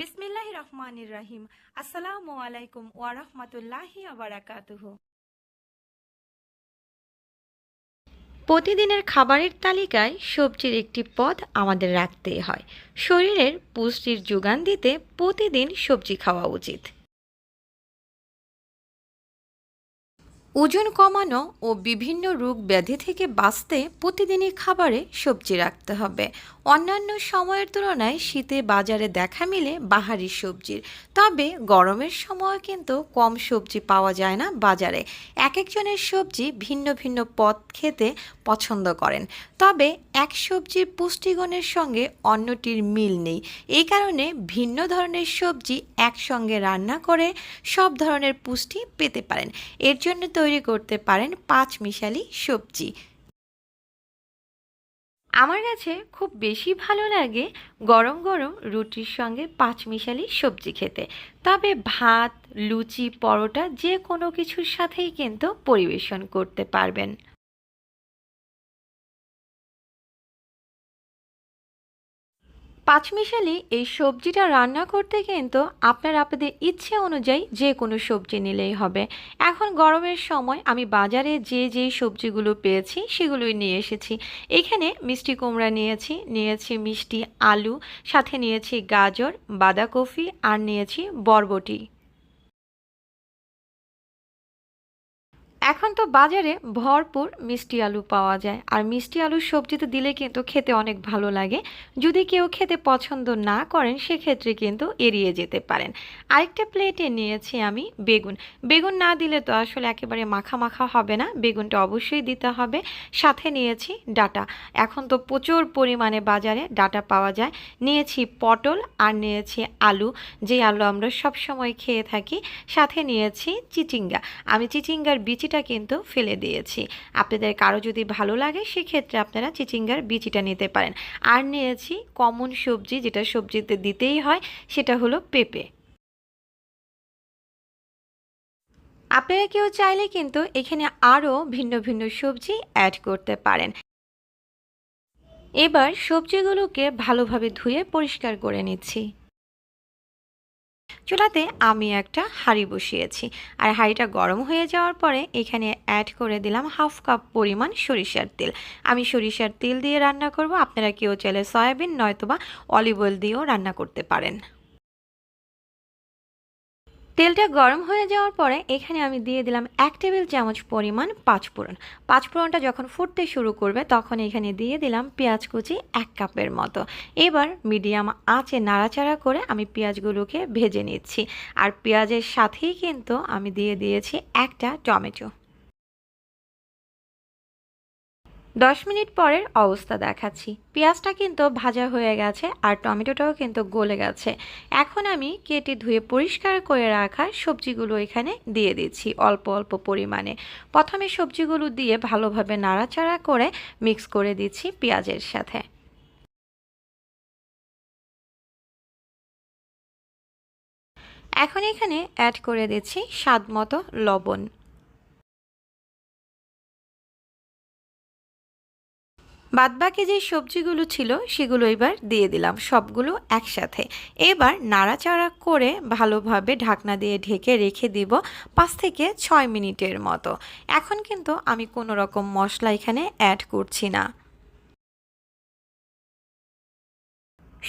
বিসমিল্লাহ রহমানির রাহিম। আসসালামু আলাইকুম ওয়া রাহমাতুল্লাহি ওয়া বারাকাতুহু। প্রতিদিনের খাবারের তালিকায় সবজির একটি পদ আমাদের রাখতেই হয়। শরীরের পুষ্টির যোগান দিতে প্রতিদিন সবজি খাওয়া উচিত। ওজন কমানো ও বিভিন্ন রোগ ব্যাধি থেকে বাঁচতে প্রতিদিনই খাবারে সবজি রাখতে হবে। অন্যান্য সময়ের তুলনায় শীতে বাজারে দেখা মিলে বাহারি সবজির। তবে গরমের সময় কিন্তু কম সবজি পাওয়া যায় না বাজারে। এক একজনের সবজি ভিন্ন ভিন্ন পদ খেতে পছন্দ করেন। তবে এক সবজির পুষ্টিগুণের সঙ্গে অন্যটির মিল নেই। এই কারণে ভিন্ন ধরনের সবজি একসঙ্গে রান্না করে সব ধরনের পুষ্টি পেতে পারেন। এর জন্য তৈরি করতে পারেন পাঁচ মিশালি সবজি। আমার কাছে খুব বেশি ভালো লাগে গরম গরম রুটির সঙ্গে পাঁচ মিশালি সবজি খেতে। তবে ভাত, লুচি, পরোটা যে কোনো কিছুর সাথেই কিন্তু পরিবেশন করতে পারবেন। পাঁচমিশালি এই সবজিটা রান্না করতে কিন্তু আপনার আপনাদের ইচ্ছে অনুযায়ী যে কোনো সবজি নিলেই হবে। এখন গরমের সময় আমি বাজারে যে যে সবজিগুলো পেয়েছি সেগুলোই নিয়ে এসেছি। এখানে মিষ্টি কুমড়া নিয়েছি নিয়েছি মিষ্টি আলু, সাথে নিয়েছি গাজর, বাঁধাকপি, আর নিয়েছি বরবটি। এখন তো বাজারে ভরপুর মিষ্টি আলু পাওয়া যায়। আর মিষ্টি আলুর সবজিতে দিলে কিন্তু খেতে অনেক ভালো লাগে। যদি কেউ খেতে পছন্দ না করেন, সেক্ষেত্রে কিন্তু এড়িয়ে যেতে পারেন। আরেকটা প্লেটে নিয়েছি আমি বেগুন। বেগুন না দিলে তো আসলে একেবারে মাখা মাখা হবে না। বেগুনটা অবশ্যই দিতে হবে। সাথে নিয়েছি ডাটা। এখন তো প্রচুর পরিমাণে বাজারে ডাটা পাওয়া যায়। নিয়েছি পটল আর নিয়েছি আলু। যে আলু আমরা সব সময় খেয়ে থাকি, সাথে নিয়েছি চিচিঙ্গা। আমি চিচিঙ্গার বিচিটা কিন্তু ফেলে দিয়েছি। আপনাদের কারও যদি ভালো লাগে, সেক্ষেত্রে আপনারা চিচিঙ্গার বিচিটা নিতে পারেন। আর নিয়েছি কমন সবজি, যেটা সবজিতে দিতেই হয়, সেটা হলো পেঁপে। আপনারা কেউ চাইলে কিন্তু এখানে আরও ভিন্ন ভিন্ন সবজি অ্যাড করতে পারেন। এবার সবজিগুলোকে ভালোভাবে ধুয়ে পরিষ্কার করে নিচ্ছি। চুলাতে আমি একটা হাঁড়ি বসিয়েছি। আর হাঁড়িটা গরম হয়ে যাওয়ার পরে এখানে অ্যাড করে দিলাম হাফ কাপ পরিমাণ সরিষার তেল। আমি সরিষার তেল দিয়ে রান্না করব। আপনারা কেউ চাইলে সয়াবিন নয়তোবা অলিভ অয়েল দিয়েও রান্না করতে পারেন। তেলটা গরম হয়ে যাওয়ার পরে এখানে আমি দিয়ে দিলাম এক টেবিল চামচ পরিমাণ পাঁচফোড়ন পাঁচফোড়নটা যখন ফুটতে শুরু করবে, তখন এখানে দিয়ে দিলাম পেঁয়াজ কুচি এক কাপের মতো। এবার মিডিয়াম আঁচে নাড়াচাড়া করে আমি পেঁয়াজগুলোকে ভেজে নিচ্ছি। আর পেঁয়াজের সাথেই কিন্তু আমি দিয়ে দিয়েছি একটা টমেটো। দশ মিনিট পরের অবস্থা দেখাচ্ছি। পেঁয়াজটা কিন্তু ভাজা হয়ে গেছে আর টমেটোটাও কিন্তু গলে গেছে। এখন আমি কেটে ধুয়ে পরিষ্কার করে রাখা সবজিগুলো এখানে দিয়ে দিচ্ছি অল্প অল্প পরিমাণে। প্রথমে সবজিগুলো দিয়ে ভালোভাবে নাড়াচাড়া করে মিক্স করে দিচ্ছি পেঁয়াজের সাথে। এখন এখানে অ্যাড করে দিচ্ছি স্বাদ মতো লবণ। বাদবাকি যে সবজিগুলো ছিল, সেগুলো এবার দিয়ে দিলাম। সবগুলো একসাথে। এবার নাড়াচাড়া করে ভালোভাবে ঢাকনা দিয়ে ঢেকে রেখে দিব পাঁচ থেকে ছয় মিনিটের মতো। এখন কিন্তু আমি কোনো রকম মশলা এখানে অ্যাড করছি না।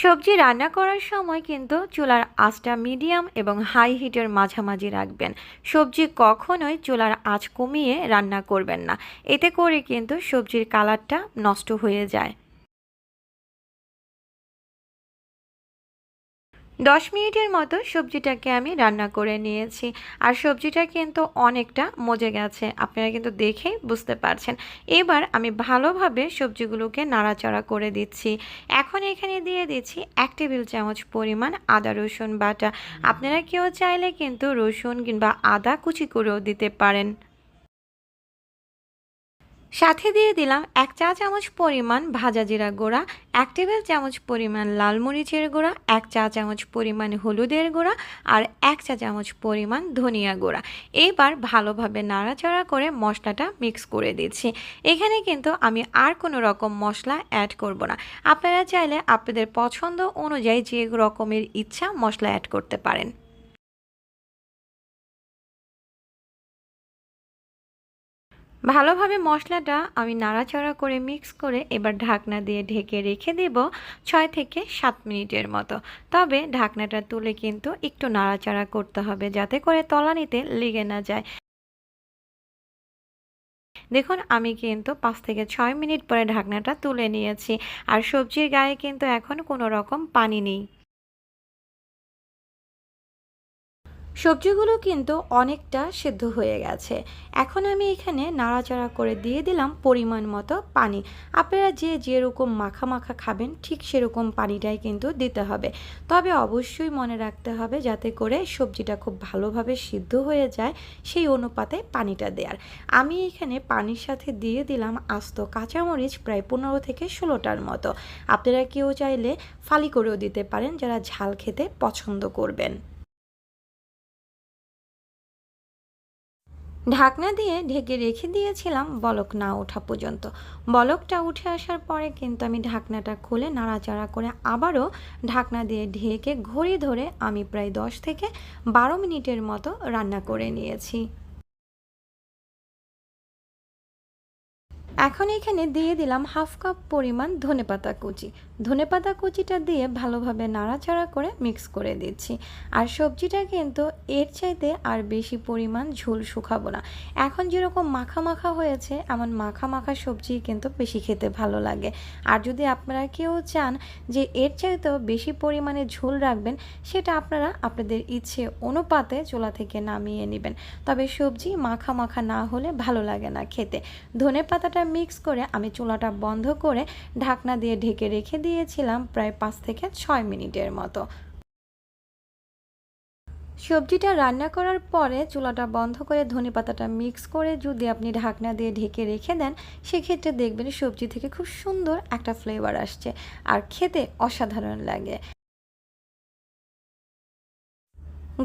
সবজি রান্না করার সময় কিন্তু চুলার আঁচটা মিডিয়াম এবং হাই হিটের মাঝামাঝি রাখবেন। সবজি কখনোই চুলার আঁচ কমিয়ে রান্না করবেন না। এতে করে কিন্তু সবজির কালারটা নষ্ট হয়ে যায়। দশ মিনিটের মতো সবজিটাকে আমি রান্না করে নিয়েছি। আর সবজিটা কিন্তু অনেকটা মজে গেছে। আপনারা কিন্তু দেখেই বুঝতে পারছেন। এবার আমি ভালোভাবে সবজিগুলোকে নাড়াচাড়া করে দিচ্ছি। এখন এখানে দিয়ে দিচ্ছি এক টেবিল চামচ পরিমাণ আদা, রসুন বাটা। আপনারা কেউ চাইলে কিন্তু রসুন কিংবা আদা কুচি করেও দিতে পারেন। সাথে দিয়ে দিলাম এক চা চামচ পরিমাণ ভাজা জিরা গুঁড়া, এক টেবিল চামচ পরিমাণ লাল মরিচের গুঁড়া, এক চা চামচ পরিমাণ হলুদের গুঁড়া আর এক চা চামচ পরিমাণ ধনিয়া গুঁড়া। এইবার ভালোভাবে নাড়াচাড়া করে মশলাটা মিক্স করে দিচ্ছি। এখানে কিন্তু আমি আর কোনো রকম মশলা অ্যাড করব না। আপনারা চাইলে আপনাদের পছন্দ অনুযায়ী যে রকমের ইচ্ছা মশলা অ্যাড করতে পারেন। ভালোভাবে মশলাটা আমি নাড়াচাড়া করে মিক্স করে এবার ঢাকনা দিয়ে ঢেকে রেখে দেব ছয় থেকে সাত মিনিটের মতো। তবে ঢাকনাটা তুলে কিন্তু একটু নাড়াচাড়া করতে হবে যাতে করে তলানিতে লেগে না যায়। দেখুন, আমি কিন্তু পাঁচ থেকে ছয় মিনিট পরে ঢাকনাটা তুলে নিয়েছি। আর সবজির গায়ে কিন্তু এখন কোনো রকম পানি নেই। সবজিগুলো কিন্তু অনেকটা সেদ্ধ হয়ে গেছে। এখন আমি এখানে নাড়াচাড়া করে দিয়ে দিলাম পরিমাণ মতো পানি। আপনারা যে যেরকম মাখা মাখা খাবেন, ঠিক সেরকম পানিটাই কিন্তু দিতে হবে। তবে অবশ্যই মনে রাখতে হবে যাতে করে সবজিটা খুব ভালোভাবে সিদ্ধ হয়ে যায়, সেই অনুপাতে পানিটা দেওয়ার আমি এখানে পানির সাথে দিয়ে দিলাম আস্ত কাঁচামরিচ প্রায় পনেরো থেকে ষোলোটার মতো। আপনারা কেউ চাইলে ফালি করেও দিতে পারেন, যারা ঝাল খেতে পছন্দ করবেন। ঢাকনা দিয়ে ঢেকে রেখে দিয়েছিলাম বলক না ওঠা পর্যন্ত। বলকটা উঠে আসার পরে কিন্তু আমি ঢাকনাটা খুলে নাড়াচাড়া করে আবারও ঢাকনা দিয়ে ঢেকে ঘড়ি ধরে আমি প্রায় দশ থেকে বারো মিনিটের মতো রান্না করে নিয়েছি। এখন এখানে দিয়ে দিলাম হাফ কাপ পরিমাণ ধনেপাতা কুচি। ধনেপাতা কুচিটা দিয়ে ভালোভাবে নাড়াচাড়া করে মিক্স করে দিচ্ছি। আর সবজিটা কিন্তু এর চাইতে আর বেশি পরিমাণ ঝোল শুকাবো না। এখন যেরকম মাখা মাখা হয়েছে, এমন মাখা মাখা সবজি কিন্তু বেশি খেতে ভালো লাগে। আর যদি আপনারা কেউ চান যে এর চাইতেও বেশি পরিমাণে ঝোল রাখবেন, সেটা আপনারা আপনাদের ইচ্ছে অনুপাতে চোলা থেকে নামিয়ে নেবেন। তবে সবজি মাখা মাখা না হলে ভালো লাগে না খেতে। ধনে পাতাটা মিক্স করে আমি চোলাটা বন্ধ করে ঢাকনা দিয়ে ঢেকে রেখে দিয়েছিলাম প্রায় পাঁচ থেকে ছয় মিনিটের মতো। সবজিটা রান্না করার পরে চুলাটা বন্ধ করে ধনে পাতাটা মিক্স করে যদি আপনি ঢাকনা দিয়ে ঢেকে রেখে দেন, সেক্ষেত্রে দেখবেন সবজি থেকে খুব সুন্দর একটা ফ্লেভার আসছে আর খেতে অসাধারণ লাগে।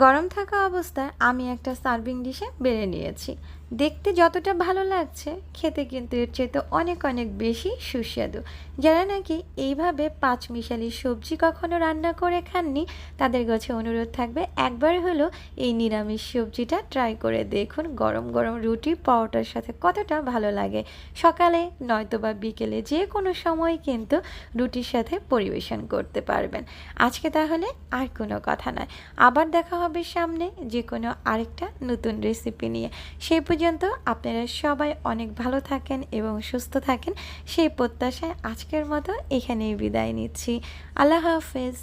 গরম থাকা অবস্থায় আমি একটা সার্ভিং ডিশে বেড়ে নিয়েছি। দেখতে যতটা ভালো লাগছে, খেতে কিন্তু এর চাইতে অনেক অনেক বেশি সুস্বাদু। যারা নাকি এইভাবে পাঁচ মিশালি সবজি কখনো রান্না করে খাননি, তাদের কাছে অনুরোধ থাকবে, একবার হলো এই নিরামিষ সবজিটা ট্রাই করে দেখুন। গরম গরম রুটি পাওয়াটার সাথে কতটা ভালো লাগে। সকালে নয়তো বা বিকেলে যে কোনো সময় কিন্তু রুটির সাথে পরিবেশন করতে পারবেন। আজকে তাহলে আর কোনো কথা নয়। আবার দেখা হবে সামনে যে কোনো আরেকটা নতুন রেসিপি নিয়ে। সেই পর্যন্ত আপনারা সবাই অনেক ভালো থাকেন এবং সুস্থ থাকেন। সেই প্রত্যাশায় আজকের মতো এখানেই বিদায় নিচ্ছি। আল্লাহ হাফেজ।